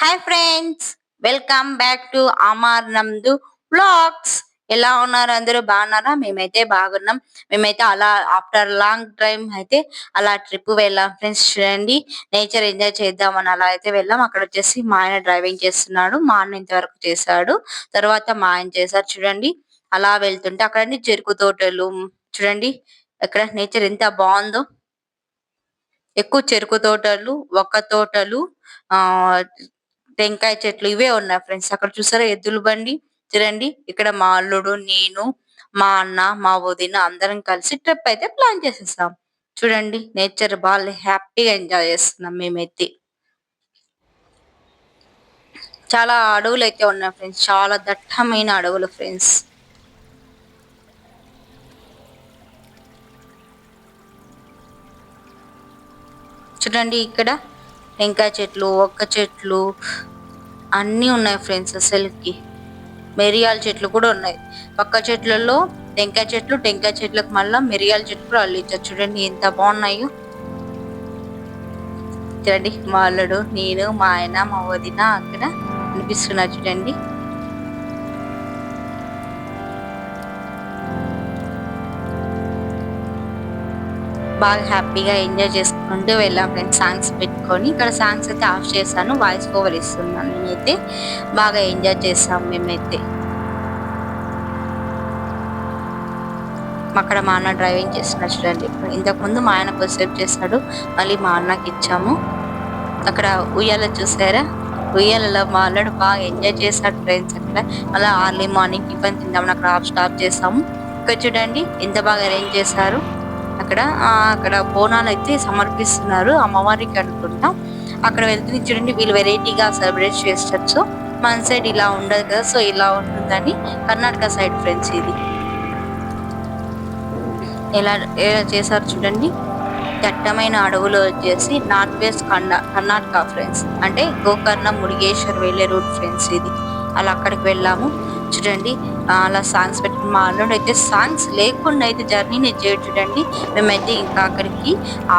Hi friends welcome back to Amar Nandu vlogs ఎలా ఉన్నారు అందరూ? బాగున్నారా? మేమైతే బాగున్నాం. మేమైతే అలా ఆఫ్టర్ లాంగ్ టైం అయితే అలా ట్రిప్ వెళ్ళాం. ఫ్రెండ్స్ చూడండి. నేచర్ ఎంజాయ్ చేద్దామని అలా అయితే వెళ్ళాం. అక్కడ వచ్చేసి మా ఆయన డ్రైవింగ్ చేస్తున్నాడు. మా అన్న ఇంతవరకు చేశాడు. తర్వాత మా ఆయన చేశారు. చూడండి. అలా వెళ్తుంటే అక్కడ చెరుకు తోటలు. చూడండి. అక్కడ నేచర్ ఎంత బాగుందో. ఎక్కువ చెరుకు తోటలు ఒక్క తోటలు ఆ టెంకాయ చెట్లు ఇవే ఉన్నాయి ఫ్రెండ్స్. అక్కడ చూసారా? ఎద్దుల బండి. చూడండి ఇక్కడ మా అల్లుడు నేను మా అన్న మా వదిన అందరం కలిసి ట్రిప్ అయితే ప్లాన్ చేసేసాం. చూడండి నేచర్ బాగా హ్యాపీగా ఎంజాయ్ చేస్తున్నాం మేమైతే. చాలా అడవులు అయితే ఉన్నాయి ఫ్రెండ్స్. చాలా దట్టమైన అడవులు ఫ్రెండ్స్. చూడండి ఇక్కడ టెంకాయ చెట్లు ఒక్క చెట్లు అన్నీ ఉన్నాయి ఫ్రెండ్స్ అసలుకి మిరియాల చెట్లు కూడా ఉన్నాయి. పక్క చెట్లలో టెంకాయ చెట్లు టెంకాయ చెట్లకు మళ్ళీ మిరియాల చెట్లు కూడా అల్లించారు. చూడండి ఎంత బాగున్నాయో. చూడండి మా అల్లుడు నేను మా ఆయన మా వదిన అక్కడ అనిపిస్తున్నారు చూడండి. బాగా హ్యాపీగా ఎంజాయ్ చేసుకుంటూ వెళ్ళాం. ఫ్రెండ్స్ సాంగ్స్ పెట్టుకొని ఇక్కడ సాంగ్స్ అయితే ఆఫ్ చేశాను. వాయిస్ ఓవర్ ఇస్తున్నాను నేనైతే. బాగా ఎంజాయ్ చేస్తాం మేమైతే. అక్కడ మా అన్న డ్రైవింగ్ చేస్తున్నారు చూడండి. ఇంతకుముందు మా ఆయన కొద్దిసేపు చేశాడు. మళ్ళీ మా అన్నకి ఇచ్చాము. అక్కడ ఉయ్యాల చూసారా? ఉయ్యాలలో మా అల్లుడు బాగా ఎంజాయ్ చేశాడు ఫ్రెండ్స్ అక్కడ. మళ్ళీ ఆర్లీ మార్నింగ్ టిఫిన్ తిందామని అక్కడ ఆఫ్ స్టాప్ చేసాము ఇక్కడ చూడండి ఎంత బాగా అరేంజ్ చేశారు. అక్కడ అక్కడ బోనాలు అయితే సమర్పిస్తున్నారు అమ్మవారికి అనుకుంటా. అక్కడ వెళ్తుంది చూడండి వీళ్ళు వెరైటీగా సెలబ్రేట్ చేస్తారు. మన సైడ్ ఇలా ఉండదు కదా సో ఇలా ఉంటుందని కర్ణాటక సైడ్ ఫ్రెండ్స్ ఇది. ఎలా ఎలా చేశారు చూడండి. దట్టమైన అడవులు వచ్చేసి నార్త్ వెస్ట్ కన్నా కర్ణాటక ఫ్రెండ్స్. అంటే గోకర్ణ ముడిగేశ్వర్ వెళ్ళే రూట్ ఫ్రెండ్స్ ఇది. అలా అక్కడికి వెళ్ళాము. చూడండి అలా సాంగ్స్ పెట్టి మా అల్లుడు అయితే సాంగ్స్ లేకుండా అయితే జర్నీని చేయటండి చూడండి మేమైతే ఇంకా అక్కడికి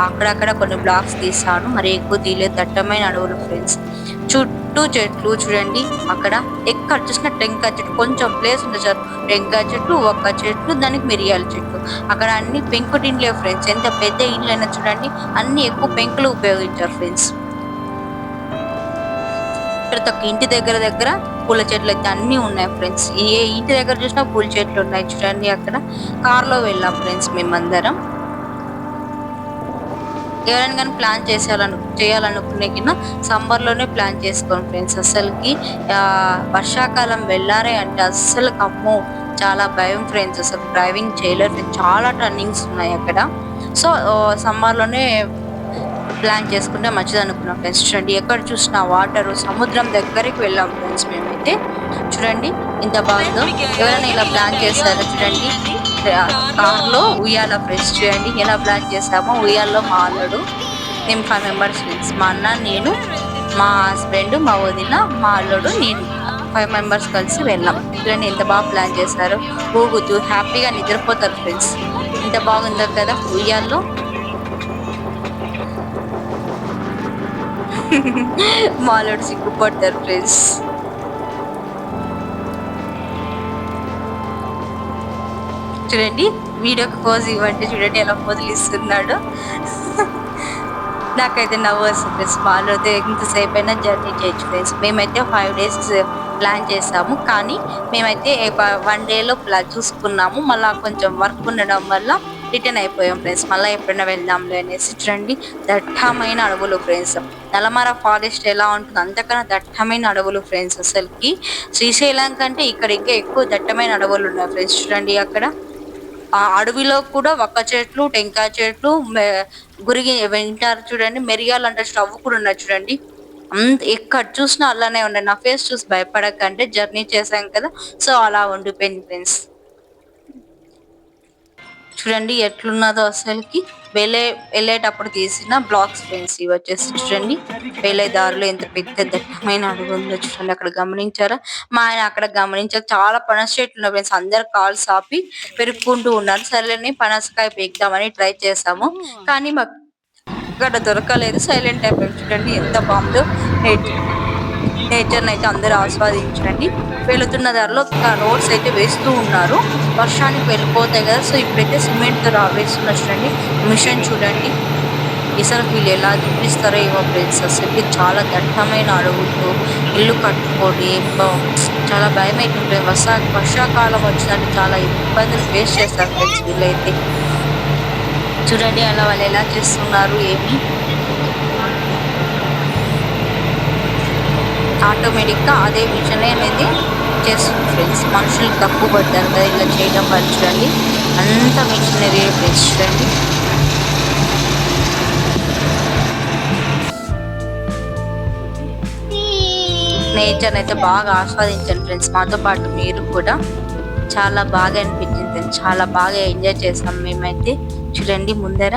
అక్కడక్కడ కొన్ని బ్లాగ్స్ తీసాను మరి ఎక్కువ తీయలేదు. దట్టమైన అడవులు ఫ్రెండ్స్ చుట్టూ చెట్లు చూడండి. అక్కడ ఎక్కడ చూసిన టెంకాయ చెట్టు. కొంచెం ప్లేస్ ఉంది సార్ టెంకాయ చెట్లు ఒక్క చెట్లు దానికి మిరియాల చెట్లు అక్కడ అన్ని పెంకుటిండ్లే ఫ్రెండ్స్ ఎంత పెద్ద ఇండ్లు అయినా చూడండి. అన్ని ఎక్కువ పెంకులు ఉపయోగించారు ఫ్రెండ్స్ ప్రతి ఒక్క ఇంటి దగ్గర దగ్గర పూల చెట్లు అయితే అన్ని ఉన్నాయి ఫ్రెండ్స్. ఏ ఇంటి దగ్గర చూసినా పూల చెట్లు ఉన్నాయి చూడండి అక్కడ. కార్లో వెళ్ళాం ఫ్రెండ్స్ మేమందరం. ఎవరైనా కానీ ప్లాన్ చేసేయాలను చేయాలనుకునే కింద సమ్మర్లోనే ప్లాన్ చేసుకోండి ఫ్రెండ్స్. అసలుకి వర్షాకాలం వెళ్ళారే అంటే అస్సలు అమ్మో చాలా భయం ఫ్రెండ్స్. అసలు డ్రైవింగ్ చేయలేరు. చాలా టర్నింగ్స్ ఉన్నాయి అక్కడ. సో సమ్మర్లోనే ప్లాన్ చేసుకుంటే మంచిది అనుకున్నాం ఫ్రెండ్స్ చూడండి ఎక్కడ చూసిన వాటర్ సముద్రం దగ్గరికి వెళ్ళాం ఫ్రెండ్స్ మేమైతే. చూడండి ఇంత బాగుందో. ఎవరైనా ఇలా ప్లాన్ చేస్తారో చూడండి? కార్లో ఉయ్యాల ఫ్రెండ్స్ చూడండి ఎలా ప్లాన్ చేస్తామో ఉయ్యాల్లో మా అల్లుడు మేము ఫైవ్ మెంబర్స్ ఫ్రెండ్స్ మా అన్న నేను మా హస్బెండ్ మా వదిన మా అల్లుడు నేను ఫైవ్ మెంబర్స్ కలిసి వెళ్ళాం. చూడండి ఎంత బాగా ప్లాన్ చేస్తారు ఊగుతూ హ్యాపీగా నిద్రపోతారు ఫ్రెండ్స్ ఇంత బాగుందో కదా ఉయ్యాల్లో. మాలోడు సిగ్గుపడతారు ఫ్రెండ్స్ చూడండి వీడియోకి పోజ్ ఇవ్వండి. చూడండి ఎలా పోజులు ఇస్తున్నాడు. నాకైతే నవ్వు వస్తుంది ఫ్రెండ్స్ వాళ్ళతో ఎంతసేపు అయినా జర్నీ చేయొచ్చు ఫ్రెండ్స్ మేమైతే ఫైవ్ డేస్ ప్లాన్ చేసాము. కానీ మేమైతే వన్ డేలో ప్లా చూసుకున్నాము. మళ్ళీ కొంచెం వర్క్ ఉండడం వల్ల రిటర్న్ అయిపోయాం ఫ్రెండ్స్. మళ్ళీ ఎప్పుడైనా వెళ్దాంలే అనేసి చూడండి. దట్టమైన అడవులు ఫ్రెండ్స్. నలమర ఫారెస్ట్ ఎలా ఉంటుంది? అంతకన్నా దట్టమైన అడవులు ఫ్రెండ్స్ అసలుకి. శ్రీశైలం కంటే ఇక్కడ ఇంకా ఎక్కువ దట్టమైన అడవులు ఉన్నాయి ఫ్రెండ్స్. చూడండి అక్కడ. ఆ అడవిలో కూడా ఒక్క చెట్లు టెంకాయ చెట్లు గురిగి వింటారు చూడండి. మెరియాలు అంటే స్టవ్ కూడా ఉన్నాయి చూడండి. అంత ఎక్కడ చూసినా అలానే ఉన్నాయి. నా ఫేస్ చూసి భయపడకంటే జర్నీ చేశాం కదా. సో అలా ఉండిపోయింది ఫ్రెండ్స్. చూడండి ఎట్లున్నదో అసలుకి. వెళ్ళే వెళ్ళేటప్పుడు తీసిన బ్లాక్స్ ఫ్రెండ్స్ ఇవి వచ్చేసి చూడండి. వెళ్ళే దారిలో ఎంత పెద్ద దట్టమైన అడుగు ఉందో చూడండి. అక్కడ గమనించారా? మా ఆయన అక్కడ గమనించారు. చాలా పనస చెట్లు ఉన్నాయి ఫ్రెండ్స్. అందరు కాల్స్ సాపి పెరుక్కుంటూ ఉన్నారు. సరేని పనసకాయ పెక్దామని ట్రై చేసాము కానీ మాకు ఇక్కడ దొరకలేదు. సైలెంట్ అయిపోయింది చూడండి ఎంత బాగుందో. నేచర్ అయితే అందరూ ఆస్వాదించండి వెళుతున్న దారిలో రోడ్స్ అయితే వేస్తూ ఉన్నారు. వర్షానికి వెళ్ళిపోతాయి కదా సో ఇప్పుడైతే సిమెంట్తో వేస్తున్నారు చూడండి. మిషన్ చూడండి. అసలు వీళ్ళు ఎలా చూపిస్తారో ఏమో ఫ్రెండ్స్ అసలు చాలా దట్టమైన అడవులతో ఇల్లు కట్టుకొని చాలా భయం అవుతుంది వర్షా వర్షాకాలం వచ్చినట్టు చాలా ఇబ్బందులు ఫేస్ చేస్తారు ఫ్రెండ్స్ వీళ్ళైతే. చూడండి అలా వాళ్ళు ఎలా చేస్తున్నారు ఏమి? ఆటోమేటిక్గా అదే మిషన్ అనేది చేస్తుంది ఫ్రెండ్స్ మనుషులు తక్కువ పడ్డారు కదా ఇలా చేయడం వల్ల చూడండి అంత మిషనరీ ఫ్రెండ్స్ చూడండి. నేచర్ అయితే బాగా ఆస్వాదించండి ఫ్రెండ్స్ మాతో పాటు మీరు కూడా చాలా బాగా అనిపించింది. చాలా బాగా ఎంజాయ్ చేసాం మేమైతే. చూడండి ముందర.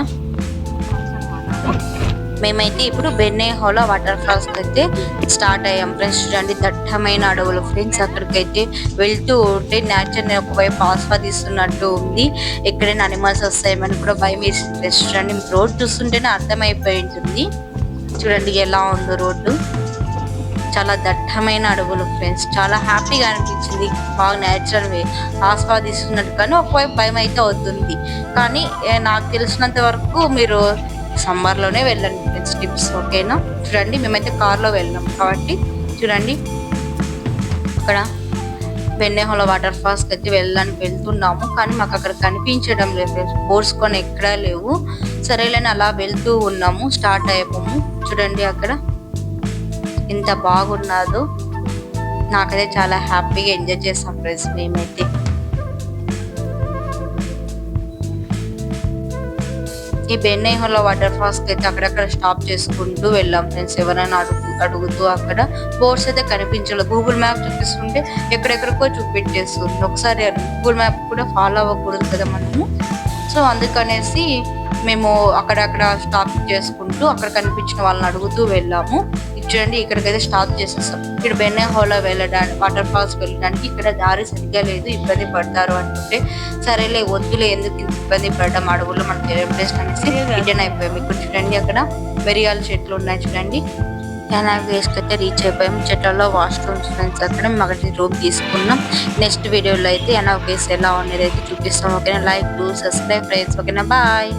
మేమైతే ఇప్పుడు బెన్నెహోలా వాటర్ ఫాల్స్ అయితే స్టార్ట్ అయ్యాం. ఫ్రెండ్స్ చూడండి దట్టమైన అడవులు. ఫ్రెండ్స్ అక్కడికైతే వెళ్తూ ఉంటే నేచర్ని ఒకవైపు ఆస్వాదిస్తున్నట్టు ఉంది. ఎక్కడైనా అనిమల్స్ వస్తాయేమని కూడా భయం వేసింది. ఫ్రెండ్స్ చూడండి రోడ్ చూస్తుంటేనే అర్థమైపోయి ఉంటుంది చూడండి ఎలా ఉందో రోడ్డు. చాలా దట్టమైన అడవులు ఫ్రెండ్స్. చాలా హ్యాపీగా అనిపించింది. బాగా నేచురల్ వే ఆస్వాదిస్తున్నట్టు కానీ ఒకవైపు భయం అయితే అవుతుంది. కానీ నాకు తెలిసినంత వరకు మీరు సమ్మర్లోనే వెళ్ళండి. ఫ్రెండ్స్ టిప్స్ ఓకేనా? చూడండి మేమైతే కార్లో వెళ్ళినాం కాబట్టి చూడండి. అక్కడ వెన్నెహోల వాటర్ ఫాల్స్ అయితే వెళ్ళడానికి వెళ్తున్నాము కానీ మాకు అక్కడ కనిపించడం లేదు. ఫ్రెండ్స్ బోర్డ్స్ ఎక్కడా లేవు. సరేలేని అలా వెళ్తూ ఉన్నాము స్టార్ట్ అయిపోము. చూడండి అక్కడ ఎంత బాగున్నదో. నాకైతే చాలా హ్యాపీగా ఎంజాయ్ చేసాం ఫ్రెండ్స్ మేమైతే. ఈ బెన్నైహోల వాటర్ ఫాల్స్కి అయితే అక్కడక్కడ స్టాప్ చేసుకుంటూ వెళ్ళాం ఫ్రెండ్స్ ఎవరైనా అడుగు అడుగుతూ అక్కడ బోర్డ్స్ అయితే కనిపించలేదు. గూగుల్ మ్యాప్ చూపిస్తుంటే ఎక్కడెక్కడికో చూపించేస్తుంది. ఒకసారి గూగుల్ మ్యాప్ కూడా ఫాలో అవ్వకూడదు కదా మనము? సో అందుకనేసి మేము అక్కడక్కడ స్టాప్ చేసుకుంటూ అక్కడ కనిపించిన వాళ్ళని అడుగుతూ వెళ్ళాము. చూడండి ఇక్కడికైతే స్టాప్ చేసేస్తాం ఇక్కడ బెన్నె హోలో వెళ్ళడానికి వాటర్ ఫాల్స్ వెళ్ళడానికి ఇక్కడ దారి సరిగ్గా లేదు ఇబ్బంది పడతారు అనుకుంటే సరేలే వద్దులే ఎందుకు ఇంత ఇబ్బంది పడడం అడవుల్లో మనకు తెలియని ప్లేస్ అనేసి రిటర్న్ అయిపోయాం. ఇక్కడ చూడండి అక్కడ వెరియాల చెట్లు ఉన్నాయి చూడండి. కెనాల్ వేస్కి అయితే రీచ్ అయిపోయాం. చెట్లలో వాష్రూమ్స్ ఫ్రెండ్స్ అక్కడ మగటి రూమ్ తీసుకున్నాం. నెక్స్ట్ వీడియోలో అయితే ఎనా వేస్ ఎలా ఉన్నది అయితే చూపిస్తాం. ఓకేనా? లైక్ డూ సబ్స్క్రైబ్ ఫ్రెండ్స్ ఓకేనా? బాయ్